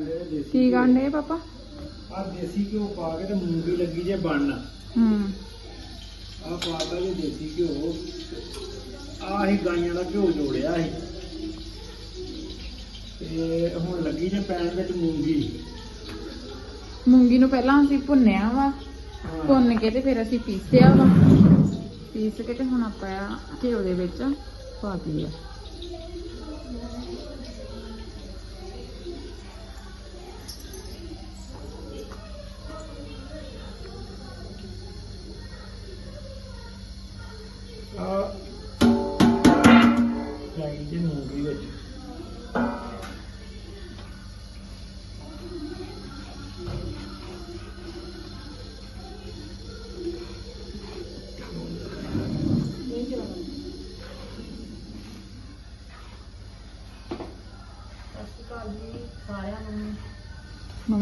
ਕੰਡੇ ਦੇ ਦੇਸੀ ਕੀ ਪਾਪਾ? ਆ ਦੇਸੀ ਘਿਓ ਪਾ ਕੇ ਤੇ ਮੂੰਗੀ ਲੱਗੀ ਜੇ ਬਣਨ ਹੂੰ। ਆ ਪਾਤਾ ਜੇ ਦੇਸੀ ਘਿਓ। ਆ ਹੀ ਗਾਈਆਂ ਦਾ ਘਿਓ ਜੋੜਿਆ ਸੀ। ਤੇ ਹੁਣ ਲੱਗੀ ਜੇ ਪੈਣ ਵਿੱਚ ਮੂੰਗੀ। ਮੂੰਗੀ ਨੂੰ ਪਹਿਲਾਂ ਅਸੀਂ ਭੁੰਨਿਆ ਵਾ। ਭੁੰਨ ਕੇ ਤੇ ਫਿਰ ਅਸੀਂ ਪੀਸਿਆ ਵਾ। ਪੀਸ ਕੇ ਤੇ ਹੁਣ ਆਪਾਂ ਘਿਓ ਦੇ ਵਿੱਚ ਪਾ ਦਈਏ।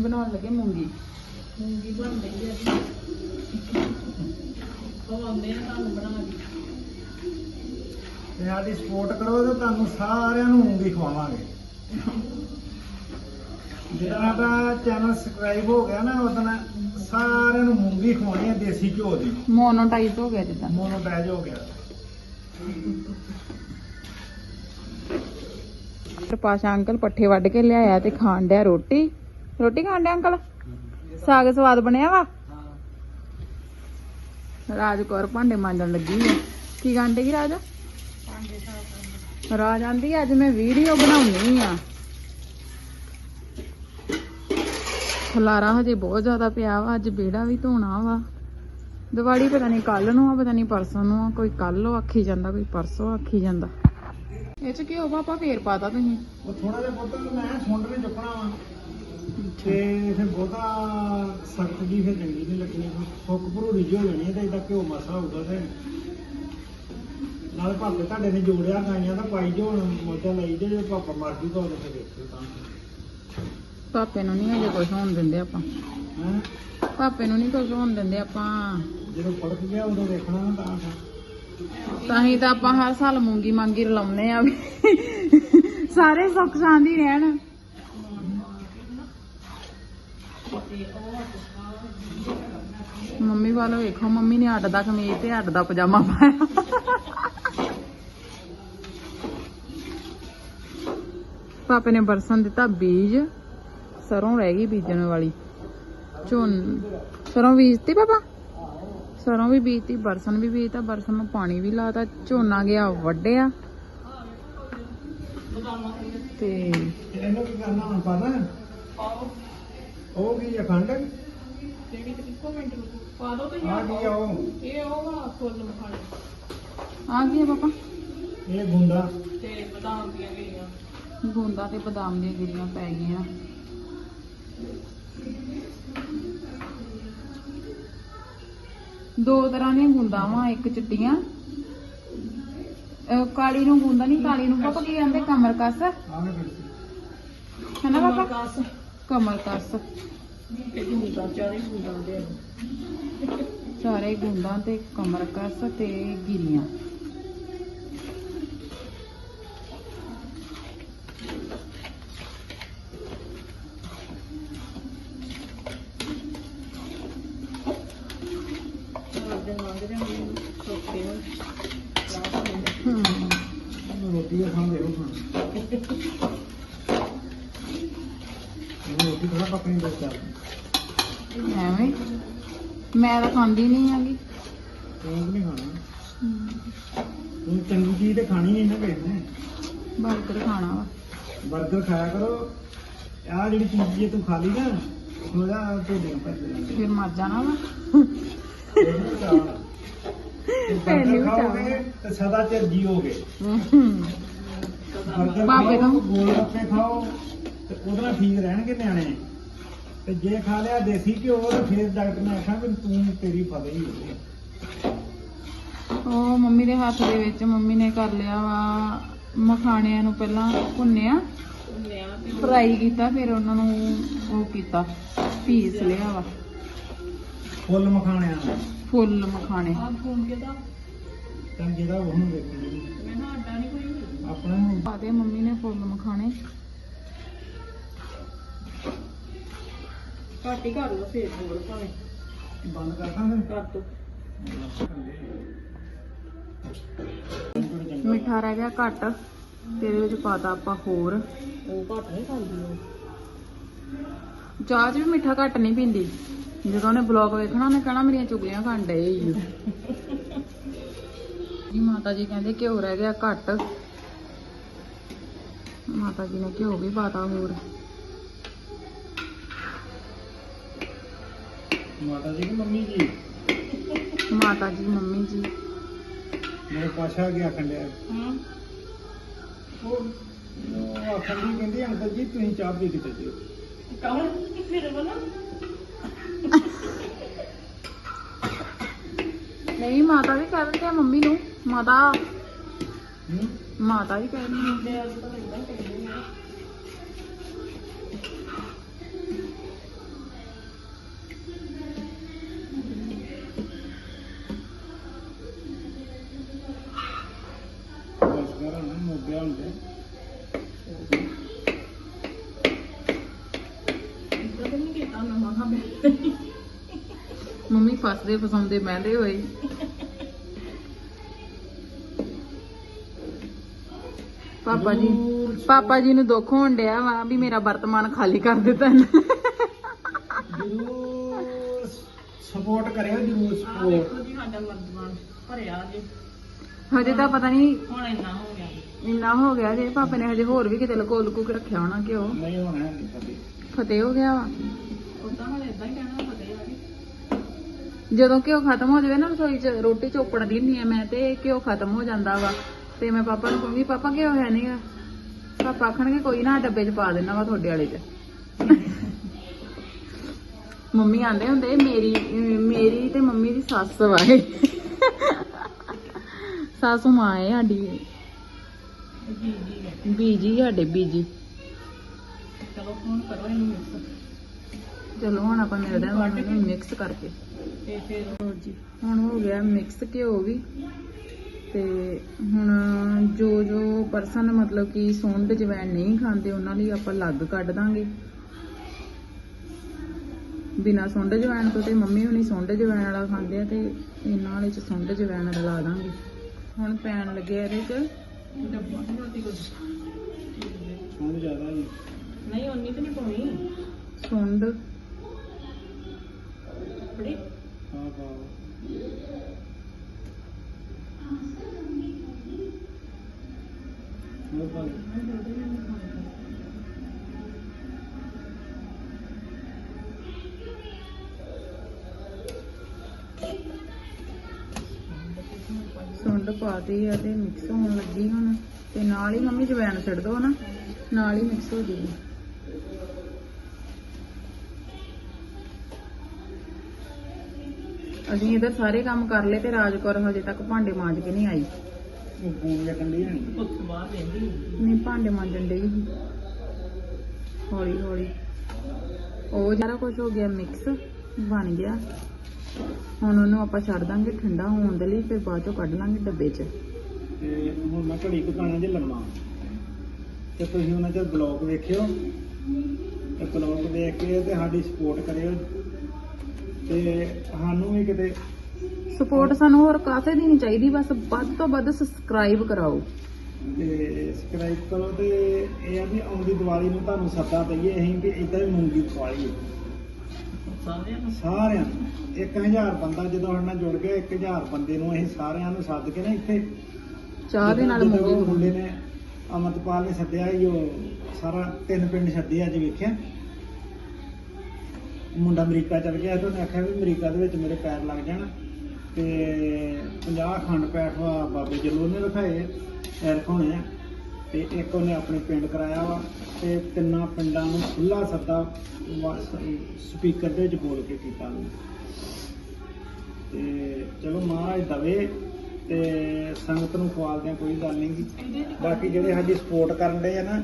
ਬਣਾਉਣ ਲੱਗੇ ਮੂੰਗੀ। ਮੂੰਗੀ ਬਣ ਰਹੀ ਹੈ ਜੀ। ਖਵਾਉਂਦੇ ਆ ਤੁਹਾਨੂੰ ਬਣਾ ਕੇ। ਤੇ ਸਾਡੀ ਸਪੋਰਟ ਕਰੋ ਤੇ ਤੁਹਾਨੂੰ ਸਾਰਿਆਂ ਨੂੰ ਮੂੰਗੀ ਖਵਾਵਾਂਗੇ। ਜਿਹੜਾ ਦਾ ਚੈਨਲ ਸਬਸਕ੍ਰਾਈਬ ਹੋ ਗਿਆ ਨਾ ਉਦੋਂ ਸਾਰਿਆਂ ਨੂੰ ਮੂੰਗੀ ਖਵਾਉਣੀ ਹੈ ਦੇਸੀ ਘਿਓ ਦੀ। ਮੋਨੋਟਾਈਜ਼ ਹੋ ਗਿਆ ਜਿੱਦਾਂ। ਮੋਨੋਟਾਈਜ ਹੋ ਗਿਆ। ਪਾਸ਼ਾ ਅੰਕਲ ਪੱਠੇ ਵੱਢ ਕੇ ਲਿਆਇਆ ਤੇ ਖਾਣ ਡਿਆ ਰੋਟੀ। ਰੋਟੀ ਖਾਣ ਡਿਆ ਅੰਕਲ? ਸਾਗ ਸਵਾਦ ਬਣਿਆ ਵਾ? ਰਾਜ ਕੌਰ ਭਾਂਡੇ ਮਾਂਜਣ ਲੱਗੀ ਹੈ ਕੀ ਗਾਂਡੇ ਕੀ ਰਾਜ? ਰਾਜ ਆਂਦੀ ਅੱਜ ਮੈਂ ਵੀਡੀਓ ਬਣਾਉਣੀ ਆ। ਖਲਾਰਾ ਹਜੇ ਬਹੁਤ ਜ਼ਿਆਦਾ ਪਿਆ ਵਾ, ਅੱਜ ਬੇੜਾ ਵੀ ਧੋਣਾ ਵਾ। ਦੀਵਾਲੀ ਪਤਾ ਨਹੀਂ ਕੱਲ ਨੂੰ ਆ, ਪਤਾ ਨਹੀਂ ਪਰਸੋਂ ਨੂੰ ਆ, ਕੋਈ ਕੱਲ ਆਖੀ ਜਾਂਦਾ, ਕੋਈ ਪਰਸੋਂ ਆਖੀ ਜਾਂਦਾ। ਇਹ ਚ ਘਿਓ ਪਾਪਾ ਫੇਰ ਪਾਤਾ ਤੁਸੀਂ। ਉਹ ਥੋੜਾ ਜਿਹਾ ਬਹੁਤਾ ਮੈਂ ਸੁੰਡ ਨੇ ਚੁੱਕਣਾ ਵਾ। ਤੇ ਫਿਰ ਬਹੁਤਾ ਸਖਤ ਜੀ ਫਿਰ ਚੰਗੀ ਨਹੀਂ ਲੱਗਣੀ ਫੁੱਕ ਭਰੂੜੀ ਜਿਹੀ ਹੋ ਜਾਣੀ ਹੈ ਤੇ ਇਦਾਂ ਘਿਓ ਮਸਾ ਹੋਊਗਾ ਤੇ। ਨਾਲ ਭਾਪੇ ਤੁਹਾਡੇ ਨੇ ਜੋੜਿਆ ਗਾਈਆਂ ਦਾ ਪਾਈ ਜੋ ਹੁਣ ਮੋਜਾ ਲਈ ਜੇ ਜੇ ਪਾਪਾ ਮਰ ਜੂਗਾ ਉਹਦੇ ਫਿਰ ਦੇਖੋ ਤਾਂ। ਪਾਪੇ ਨੂੰ ਨਹੀਂ ਅਜੇ ਕੁਝ ਹੋਣ ਦਿੰਦੇ ਆਪਾਂ। ਹੈ? ਪਾਪੇ ਨੂੰ ਨਹੀਂ ਕੁਝ ਹੋਣ ਦਿੰਦੇ ਆਪਾਂ। ਜਦੋਂ ਪੜਕ ਗਿਆ ਉਦੋਂ ਦੇਖਣਾ ਨਾ ਤਾਂ। ਫਿਰ। ਤਾਂ ਹੀ ਤਾਂ ਆਪਾਂ ਹਰ ਸਾਲ ਮੂੰਗੀ ਮਾਂਗੀ ਰਲਾਉਂਦੇ ਆ ਵੀ। ਸਾਰੇ ਸੁੱਖ ਸਾਂਦੀ ਰਹਿਣ। ਮੰਮੀ ਵਾਲੋ ਵੇਖੋ, ਮੰਮੀ ਨੇ ਅੱਡ ਦਾ ਕਮੀਜ਼ ਤੇ ਅੱਡ ਦਾ ਪਜਾਮਾ ਪਾਇਆ। ਪਾਪੇ ਨੇ ਬਰਸਨ ਦਿੱਤਾ ਬੀਜ, ਸਰੋਂ ਰਹਿ ਗਈ ਬੀਜਣ ਵਾਲੀ। ਝੋਨ, ਸਰੋਂ ਬੀਜਤੀ ਪਾਪਾ? ਸਰੋਂ ਵੀ ਬੀਜਤੀ, ਬਰਸਨ ਵੀ ਬੀਜਤਾ, ਬਰਸਨ ਨੂੰ ਪਾਣੀ ਵੀ ਲਾਤਾ, ਝੋਨਾ ਗਿਆ ਵੱਡਿਆ ਤੇ ਤੇ ਇਹਨੂੰ ਕੀ ਕਰਨਾ ਹੁਣ ਪਤਾ? ਉਹ ਕੀ ਅਖੰਡ ਜਿਹੜੀ ਕਿ ਇੱਕੋ ਮਿੰਟ ਰੁਕੋ। ਪਾ ਦੋ ਤੁਸੀਂ ਆ ਕੀ ਆ ਉਹ। ਇਹ ਉਹ ਵਾ ਫੁੱਲ ਮਖਾਣੇ ਆ ਗਿਆ ਪਾਪਾ। ਇਹ ਗੁੰਦਾ ਤੇ ਬਦਾਮ ਦੀਆਂ ਗਈਆਂ ਗੂੰਦਾ ਤੇ ਬਦਾਮ ਦੀਆਂ ਗਿਰੀਆਂ ਪੈ ਗਈਆਂ। ਦੋ ਤਰ੍ਹਾਂ ਦੀਆਂ ਗੂੰਦਾਂ ਵਾ ਇੱਕ ਚਿੱਟੀਆਂ। ਅਹ ਕਾਲੀ ਨੂੰ ਗੂੰਦਾ ਨਹੀਂ ਕਾਲੀ ਨੂੰ ਪਾਪਾ ਕੀ ਕਹਿੰਦੇ? ਕਮਰ ਕਸ ਆਵੇਂ ਕਰਦੀ ਹੈ ਨਾ ਪਾਪਾ? ਕਾਸ ਕਮਰ ਕਸ ਸਾਰੇ ਗੁੰਦਾਂ ਤੇ ਕਮਰ ਕਸ ਤੇ ਗਿਰੀਆਂ ਦੇ ਮੰਗ ਜਾਂਦੇ ਸੋਤੇ ਹੋ ਹਮ ਉਹਨੂੰ ਰੋਟੀ ਦਾ ਖਾਣ ਦੇ ਉਹ ਖਾਣ ਇਹਨੂੰ ਰੋਟੀ ਥੋੜਾ ਪੱਕਣੀ ਦੇ ਚੱਲ ਐਵੇਂ? ਮੈਂ ਤਾਂ ਖਾਂਦੀ ਨਹੀਂ ਹੈਗੀ। ਤੂੰ ਨਹੀਂ ਖਾਣਾ। ਤੂੰ ਚੰਗੀ ਚੀਜ਼ ਤੇ ਖਾਣੀ ਨਹੀਂ ਨਾ ਕਿਸੇ ਨੇ। ਬਰਗਰ ਖਾਣਾ ਵਾ। 버ਗਰ ਖਾਇਆ ਕਰੋ। ਆਹ ਜਿਹੜੀ ਚੀਜ਼ ਜੇ ਤੂੰ ਖਾ ਲਈ ਨਾ ਉਹਦਾ ਢੋਡੇ ਭਰ ਜਾਣਾ ਫਿਰ ਮਰ ਜਾਣਾ ਵਾ। ਬਰਗਰ ਪਹਿਲੇ ਵੀ ਖਾਓਗੇ ਤੇ ਸਦਾ ਚਿਰ ਜੀਓਗੇ। ਬਰਗਰ ਬਾਬੇ ਖਾਓ ਤੋਂ। ਗੋਲ ਗੱਪੇ ਖਾਓ ਤੇ ਉਹਦੇ ਨਾਲ ਠੀਕ ਰਹਿਣਗੇ ਨਿਆਣੇ। ਤੇ ਜੇ ਖਾ ਲਿਆ ਦੇਸੀ ਘਿਓ ਤੇ ਫਿਰ ਡਾਕਟਰ ਨੇ ਆਖਿਆ ਵੀ ਤੂੰ ਤੇਰੀ ਫਤਿਹ ਹੀ ਹੋਵੇ ਉਹ ਮੰਮੀ ਦੇ ਹੱਥ ਦੇ ਵਿੱਚ ਮੰਮੀ ਨੇ ਕਰ ਲਿਆ ਵਾ ਮਖਾਣਿਆਂ ਨੂੰ ਪਹਿਲਾਂ ਭੁੰਨਿਆ ਫਰਾਈ ਕੀਤਾ ਫਿਰ ਉਹਨਾਂ ਨੂੰ ਉਹ ਕੀਤਾ ਪੀਸ ਲਿਆ ਵਾ। ਫੁੱਲ ਮਖਾਣਿਆਂ ਦਾ ਫੁੱਲ ਮਖਾਣੇ। ਤਾਂ ਜਿਹੜਾ ਉਹਨੂੰ ਦੇਖਣੀ। ਮੈਂ ਨਾ ਅੱਡਾ ਨਹੀਂ ਕੋਈ ਆਪਣਾ ਨੂੰ ਪਾਦੇ ਮੰਮੀ ਨੇ ਫੁੱਲ ਮਖਾਣੇ। ਘੱਟ ਹੀ ਕਰ ਲਓ ਫੇਰ ਹੋਰ ਭਾਵੇਂ। ਬੰਦ ਕਰਦਾ ਫਿਰ ਕਰ ਦੋ। ਮਿੱਠਾ ਰਹਿ ਗਿਆ ਘੱਟ ਤੇ ਇਹਦੇ ਵਿੱਚ ਪਾਤਾ ਆਪਾਂ ਹੋਰ। ਉਹ ਘੱਟ ਨਹੀਂ ਖਾਂਦੀ ਉਹ। ਚਾਹ 'ਚ ਵੀ ਮਿੱਠਾ ਘੱਟ ਨਹੀਂ ਪੀਂਦੀ। ਜਦੋਂ ਉਹਨੇ ਬਲੌਗ ਵੇਖਣਾ ਉਹਨੇ ਕਹਿਣਾ ਮੇਰੀਆਂ ਚੁਗਲੀਆਂ ਖਾਣ ਡਏ ਈ ਓ। ਜੀ ਮਾਤਾ ਜੀ ਕਹਿੰਦੇ ਘਿਓ ਰਹਿ ਗਿਆ ਘੱਟ। ਮਾਤਾ ਜੀ ਨੇ ਘਿਓ ਵੀ ਪਾਤਾ ਹੋਰ। ਮਾਤਾ ਜੀ ਕਿ ਮੰਮੀ ਜੀ? ਮਾਤਾ ਜੀ ਮੰਮੀ ਜੀ। ਮੇਰੇ ਪਾਸ਼ਾ ਆ ਗਿਆ ਆਖਣ ਡਿਆ। ਹਾਂ ਉਹ ਉਹ ਆਖਣ ਦੀ ਕਹਿੰਦੀ ਅੰਕਲ ਜੀ ਤੁਸੀਂ ਚਾਹ ਪੀ ਕੇ ਚੱਲਿਓ ਕੌਣ? ਮੇਰੇ ਵੱਲੋਂ? ਨਹੀਂ ਮਾਤਾ ਵੀ ਕਹਿ ਦਿੰਦੇ ਆ ਮੰਮੀ ਨੂੰ। ਮਾਤਾ। ਹੂੰ ਮਾਤਾ ਵੀ ਕਹਿ ਦਿੰਦੀ ਆ। ਹੁੰਦੇ। ਮੰਮੀ ਫਸਦੇ ਫਸਾਉਂਦੇ ਬਹਿੰਦੇ ਹੋਏ। ਪਾਪਾ ਜੀ ਪਾਪਾ ਜੀ ਨੂੰ ਦੁੱਖ ਹੋਣ ਡਿਆ ਵਾ ਵੀ ਮੇਰਾ ਵਰਤਮਾਨ ਖਾਲੀ ਕਰ ਦਿੱਤਾ ਇਹਨੇ। ਜਰੂਰ ਸਪੋਰਟ ਕਰਿਓ ਜਰੂਰ ਸਪੋਰਟ ਸਾਡਾ ਭਰਿਆ ਜੇ। ਹਜੇ ਤਾਂ ਪਤਾ ਨਹੀਂ ਹੁਣ ਇੰਨਾ ਹੋ ਇੰਨਾ ਹੋ ਗਿਆ ਜੇ ਪਾਪੇ ਨੇ ਹਜੇ ਹੋਰ ਵੀ ਕਿਤੇ ਲਕੋ ਲਕੋ ਕੇ ਰੱਖਿਆ ਹੋਣਾ ਉਹ ਨਹੀਂ ਹੋਣਾ ਹੈ ਨਹੀਂ ਕਦੇ ਫਤਿਹ ਹੋ ਗਿਆ ਵਾ। ਉਦਾਂ ਹੁਣ ਇਦਾਂ ਹੀ ਕਹਿਣਾ ਪਤਾ ਹੈ ਜਦੋਂ ਘਿਓ ਖਤਮ ਹੋ ਜਾਵੇ ਨਾ ਰਸੋਈ 'ਚ ਰੋਟੀ ਚੋਪੜ ਦੀ ਹੁੰਦੀ ਆ ਮੈਂ ਤੇ ਘਿਓ ਖਤਮ ਹੋ ਜਾਂਦਾ ਵਾ। ਤੇ ਮੈਂ ਪਾਪਾ ਨੂੰ ਕਹੂੰਗੀ ਪਾਪਾ ਘਿਓ ਹੈ ਨਹੀਂਗਾ ਪਾਪਾ ਆਖਣਗੇ ਕੋਈ ਨਾ ਡੱਬੇ 'ਚ ਪਾ ਦੇਣਾ ਵਾ ਤੁਹਾਡੇ ਵਾਲੇ 'ਚ ਮੰਮੀ ਆਂਦੇ ਹੁੰਦੇ ਮੇਰੀ ਮੇਰੀ ਤੇ ਮੰਮੀ ਦੀ ਸੱਸ ਵਾ ਇਹ। ਸਾਸੂ ਮਾਂ ਹੈ ਸਾਡੀ। ਹੈ। ਬੀਜੀ ਸਾਡੇ ਬੀਜੀ। ਚਲੋ ਫੋਨ ਕਰੋ ਇਹਨੂੰ ਮਿਕਸ ਚਲੋ ਹੁਣ ਆਪਾਂ ਮਿਲਦੇ ਹਾਂ ਇਹਨੂੰ ਮਿਕਸ ਕਰਕੇ। ਤੇ ਫਿਰ ਲਓ ਜੀ। ਹੁਣ ਹੋ ਗਿਆ ਮਿਕਸ ਘਿਓ ਵੀ। ਤੇ ਹੁਣ ਜੋ ਜੋ ਪਰਸਨ ਮਤਲਬ ਕਿ ਸੁੰਡ ਜਵੈਣ ਨਹੀਂ ਖਾਂਦੇ ਉਹਨਾਂ ਲਈ ਆਪਾਂ ਅਲੱਗ ਕੱਢ ਦਾਂਗੇ। ਬਿਨਾ ਸੁੰਡ ਜਵੈਣ ਤੋਂ ਤੇ ਮੰਮੀ ਹੁਣੀ ਸੁੰਡ ਜਵੈਣ ਵਾਲਾ ਖਾਂਦੇ ਆ ਤੇ ਇਹਨਾਂ ਵਾਲੇ ਚ ਸੁੰਡ ਜਵੈਣ ਰਲਾ ਦਾਂਗੇ। ਹੁਣ ਪੈਣ ਲੱਗਿਆ ਇਹਦੇ ਚ। ਡੱਬਾ ਤੇ ਰੋਟੀ ਕੋ ਸੁਣ ਜ਼ਿਆਦਾ ਜੀ ਨਹੀਂ ਉਨੀ ਤੇ ਨਹੀਂ ਪਾਉਣੀ। ਸੁੰਡ। ਬੜੀ। ਹਾਂ ਪਾ ਹੋਰ ਪਾ ਪਾਤੀ ਆ ਤੇ ਮਿਕਸ ਹੋਣ ਲੱਗੀ ਹੁਣ। ਤੇ ਨਾਲ ਹੀ ਮੰਮੀ ਜਵੈਣ ਛੱਡ ਦੋ ਨਾ ਨਾਲ ਹੀ ਮਿਕਸ ਹੋ ਜੂਗੀ। ਅਸੀਂ ਇਧਰ ਸਾਰੇ ਕੰਮ ਕਰ ਲਏ ਤੇ ਰਾਜਕੌਰ ਹਜੇ ਤੱਕ ਭਾਂਡੇ ਮਾਂਜ ਕੇ ਨਹੀਂ ਆਈ। ਨਹੀਂ ਭਾਂਡੇ ਮਾਂਜਣ ਡਈ ਸੀ। ਹੌਲੀ ਹੌਲੀ ਉਹ ਸਾਰਾ ਕੁਝ ਹੋ ਗਿਆ ਮਿਕਸ ਬਣ ਗਿਆ। ਹੁਣ ਉਹਨੂੰ ਆਪਾਂ ਛੱਡ ਦਾਂਗੇ ਠੰਡਾ ਹੋਣ ਦੇ ਲਈ ਫਿਰ ਬਾਅਦ ਚੋਂ ਕੱਢ ਲਾਂਗੇ ਡੱਬੇ 'ਚ। ਤੇ ਹੁਣ ਮੈਂ ਘੜੀ ਪਾਣਾ ਜੇ ਲੰਮਾ। ਤੇ ਤੁਸੀਂ ਉਹਨਾਂ ਚ ਬਲੌਗ ਵੇਖਿਓ। ਤੇ ਬਲੌਗ ਦੇਖ ਕੇ ਤੇ ਸਾਡੀ ਸਪੋਰਟ ਕਰਿਓ। ਤੇ ਸਾਨੂੰ ਵੀ ਕਿਤੇ ਸਪੋਰਟ ਸਾਨੂੰ ਹੋਰ ਕਾਸੇ ਦੀ ਨਹੀਂ ਚਾਹੀਦੀ? ਬਸ ਵੱਧ ਤੋਂ ਵੱਧ ਸਬਸਕ੍ਰਾਈਬ ਕਰਾਓ। ਤੇ ਸਬਸਕ੍ਰਾਈਬ ਕਰੋ ਤੇ ਇਹ ਆ ਵੀ ਆਉਂਦੀ ਦੀਵਾਲੀ ਨੂੰ ਤੁਹਾਨੂੰ ਸੱਦਾ ਦਈਏ ਅਸੀਂ ਵੀ ਇਦਾਂ ਹੀ ਮੂੰਗੀ ਖਵਾਈਏ ਸਾਰਿਆਂ ਨੂੰ? ਸਾਰਿਆਂ ਨੂੰ। 1000 ਬੰਦਾ ਜਦੋਂ ਸਾਡੇ ਨਾਲ ਜੁੜ ਗਿਆ 1000 ਬੰਦੇ ਨੂੰ ਅਸੀਂ ਸਾਰਿਆਂ ਨੂੰ ਸੱਦ ਕੇ ਨਾ ਇੱਥੇ ਚਾਹ ਦੇ ਨਾਲ ਜਦੋਂ ਉਹ ਮੂੰਗੀ ਮੁੰਡੇ ਨੇ ਅਮਰਤਪਾਲ ਨੇ ਸੱਦਿਆ ਸੀ ਉਹ ਸਾਰਾ ਤਿੰਨ ਪਿੰਡ ਸੱਦੇ ਅੱਜ ਵੇਖਿਆ। ਮੁੰਡਾ ਅਮਰੀਕਾ ਚਲ ਗਿਆ ਤੇ ਉਹਨੇ ਆਖਿਆ ਵੀ ਅਮਰੀਕਾ ਦੇ ਵਿੱਚ ਮੇਰੇ ਪੈਰ ਲੱਗ ਜਾਣ ਤੇ 50 ਖੰਡ ਪੈਠ ਵਾ ਬਾਬੇ ਜਲੋ ਨੇ ਰਖਾਏ ਰਖਾਉਣੇ ਆ। ਤੇ ਇੱਕ ਉਹਨੇ ਆਪਣੇ ਪਿੰਡ ਕਰਾਇਆ ਵਾ ਤੇ ਤਿੰਨਾਂ ਪਿੰਡਾਂ ਨੂੰ ਖੁੱਲਾ ਸੱਦਾ ਸਪੀਕਰ ਦੇ ਵਿੱਚ ਬੋਲ ਕੇ ਕੀਤਾ ਉਹਨੇ। ਤੇ ਚਲੋ ਮਹਾਰਾਜ ਦਵੇ ਤੇ ਸੰਗਤ ਨੂੰ ਖਵਾਲਦਿਆਂ ਕੋਈ ਗੱਲ ਨਹੀਂ ਬਾਕੀ ਜਿਹੜੇ ਸਾਡੀ ਸਪੋਰਟ ਕਰਨ ਦੇ ਆ ਨਾ,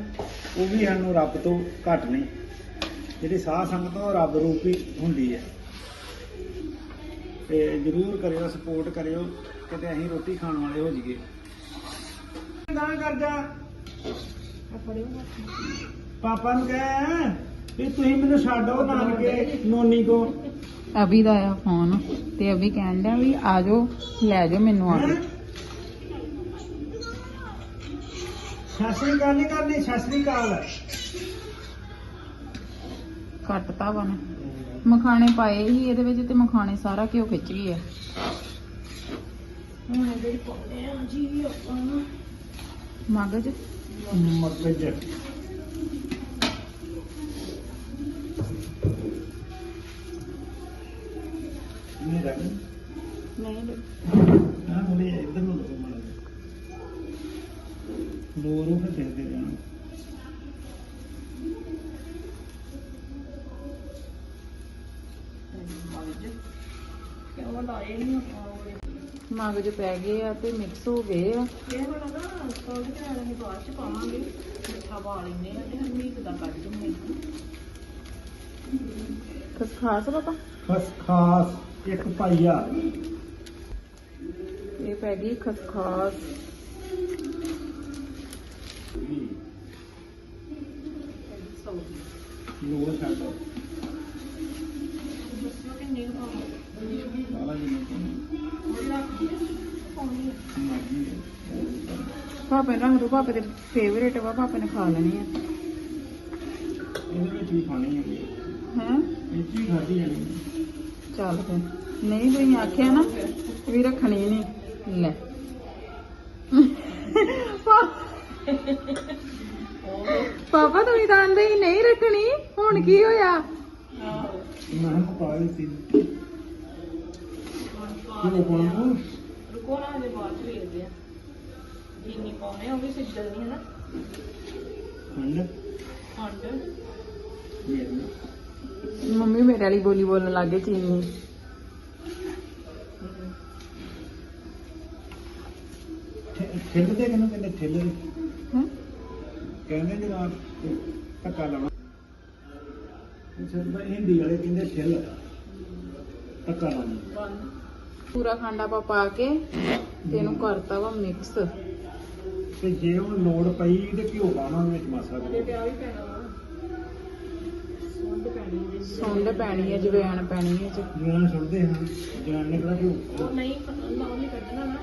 ਉਹ ਵੀ ਸਾਨੂੰ ਰੱਬ ਤੋਂ ਘੱਟ ਨਹੀਂ ਜਿਹੜੀ ਸਾਹ ਸੰਗਤ ਉਹ ਰੱਬ ਰੂਪ ਹੀ ਹੁੰਦੀ ਹੈ ਤੇ ਜਰੂਰ ਕਰਿਓ ਸਪੋਰਟ ਕਰਿਓ, ਕਿਤੇ ਅਸੀਂ ਰੋਟੀ ਖਾਣ ਵਾਲੇ ਹੋ ਜਾਈਏ। ਨਾ ਕਰ ਪਾਪਾ ਨੂੰ ਕਹਿ ਵੀ ਤੁਸੀਂ ਮੈਨੂੰ ਛੱਡੋ ਨਾਨਕੇ ਨੋਨੀ ਕੋ। ਅਭੀ ਦਾ ਆਇਆ ਫੋਨ ਤੇ ਅਭੀ ਕਹਿਣ ਡਿਆ ਵੀ ਆ ਜਾਓ ਲੈ ਜਾਓ ਮੈਨੂੰ ਆ ਕੇ। ਸ੍ਰੀ ਅਕਾਲ ਨਹੀਂ ਕਰਨੀ ਸਤਿ ਸ੍ਰੀ ਅਕਾਲ। ਕੱਟਤਾ ਵਾ ਨੇ। ਮਖਾਣੇ ਪਾਏ ਸੀ ਇਹਦੇ ਵਿੱਚ ਤੇ ਮਖਾਣੇ ਸਾਰਾ ਘਿਓ ਖਿੱਚ ਗਏ ਆ। ਹੁਣ ਇਹਦੇ ਚ ਪਾਉਂਦੇ ਆ ਜੀ ਆਪਾਂ ਮਗਜ ਮਗਜ ਨਹੀਂ ਰੱਖ। ਨਹੀਂ ਨਾ ਥੋੜੀ ਇੱਧਰ ਨੂੰ ਲੋ ਮਾੜਾ ਦੋ ਰੋ ਫਿਰ ਦੇ ਦੇ ਜਾਣਾ। ਕਿਉਂ ਲਾਏ ਨਹੀਂ ਆਪਾਂ ਮਗਜ ਪੈ ਗਏ ਆ ਤੇ ਮਿਕਸ ਹੋ ਗਏ ਆ। ਇਹ ਵਾਲਾ ਨਾ ਸੌਂਡ ਤੇ ਆਲੇ ਬਾਅਦ ਚ ਪਾਵਾਂਗੇ। ਮਿੱਠਾ ਪਾ ਲੈਨੇ ਆ ਤੇ ਹਰਮੀਤ ਦਾ ਕੱਢ ਦਿੰਦੇ ਖਸਖਾਸ ਪਾਪਾ? ਖਸ ਖਾਸ ਇੱਕ ਪਾਈਆ। ਇਹ ਪੈ ਗਈ ਖਸਖਾਸ ਲੋ ਛੱਡ ਦੱਸੋ ਕਿੰਨੀ ਕੁ ਪਾਵਾਂ ਪਾਪੇ ਨੇ ਰੱਖ ਪਾਪੇ ਦੇ ਫੇਵਰੇਟ ਵਾ ਪਾਪੇ ਨੇ ਖਾ ਲੈਣੀ ਆ। ਇਹਦੇ ਵਿੱਚ ਵੀ ਖਾਣੀ ਹੈ? ਹੈ ਇਹ ਹੀ ਖਾਦੀ ਹੈ। ਚੱਲ ਫਿਰ। ਨਹੀਂ ਤੁਸੀਂ ਆਖਿਆ ਨਾ ਵੀ ਰੱਖਣੀ ਨਹੀਂ। ਲੈ। ਪਾਪਾ, ਤੁਸੀਂ ਤਾਂ ਆਂਦੇ ਹੀ ਨਹੀਂ ਰੱਖਣੀ। ਹੁਣ ਕੀ ਹੋਇਆ? ਮੈਂ ਪਾ ਲਈ ਕਿਉਂ ਪਾਉਣਾ ਤੂੰ? ਰੁਕੋ ਨਾ ਹਜੇ ਬਾਅਦ ਚ ਵੇਖਦੇ ਆ। ਜਿੰਨੀ ਪਾਉਣੇ ਉਹ ਵੀ ਨਹੀਂ ਹੈ ਨਾ ਖੰਡ। ਖੰਡ ਲੈ। ਮੰਮੀ ਮੇਰੇ ਵਾਲੀ ਬੋਲੀ ਬੋਲਣ ਲੱਗੇ ਚੀਨੀ। ਠੇ- ਠਿੱਲਦੇ ਕਿਹਨੂੰ ਕਹਿੰਦੇ? ਠਿੱਲ ਹੈ? ਕਹਿੰਦੇ ਜਨਾਬ ਧੱਕਾ ਲਾਉਣਾ। ਸਿਰਫ ਹਿੰਦੀ ਵਾਲੇ ਕਹਿੰਦੇ ਠਿੱਲ। ਧੱਕਾ ਲਾਉਣਾ। ਪੂਰਾ ਖੰਡ ਆਪਾਂ ਪਾ ਕੇ ਤੇ ਇਹਨੂੰ ਕਰਤਾ ਵਾ ਮਿਕਸ ਤੇ ਜੇ ਉਹ ਲੋੜ ਪਈ ਤੇ ਘਿਓ ਪਾਉਣਾ ਉਹਦੇ ਵਿੱਚ ਮਾਸਾ ਤੇ ਪਿਆ ਵੀ ਪੈਣਾ ਵਾ। ਸੁੰਡ ਪੈਣੀ ਹੈ ਜਵੈਣ ਪੈਣੀ ਹੈ ਚ ਜਵਾਨ ਸੁਣਦੇ ਹਾਂ ਜਵਾਨ ਨੇ ਕਿਹੜਾ ਘਿਓ। ਉਹ ਨਹੀਂ ਨਾ ਉਹ ਨਹੀਂ ਕੱਢਣਾ ਨਾ।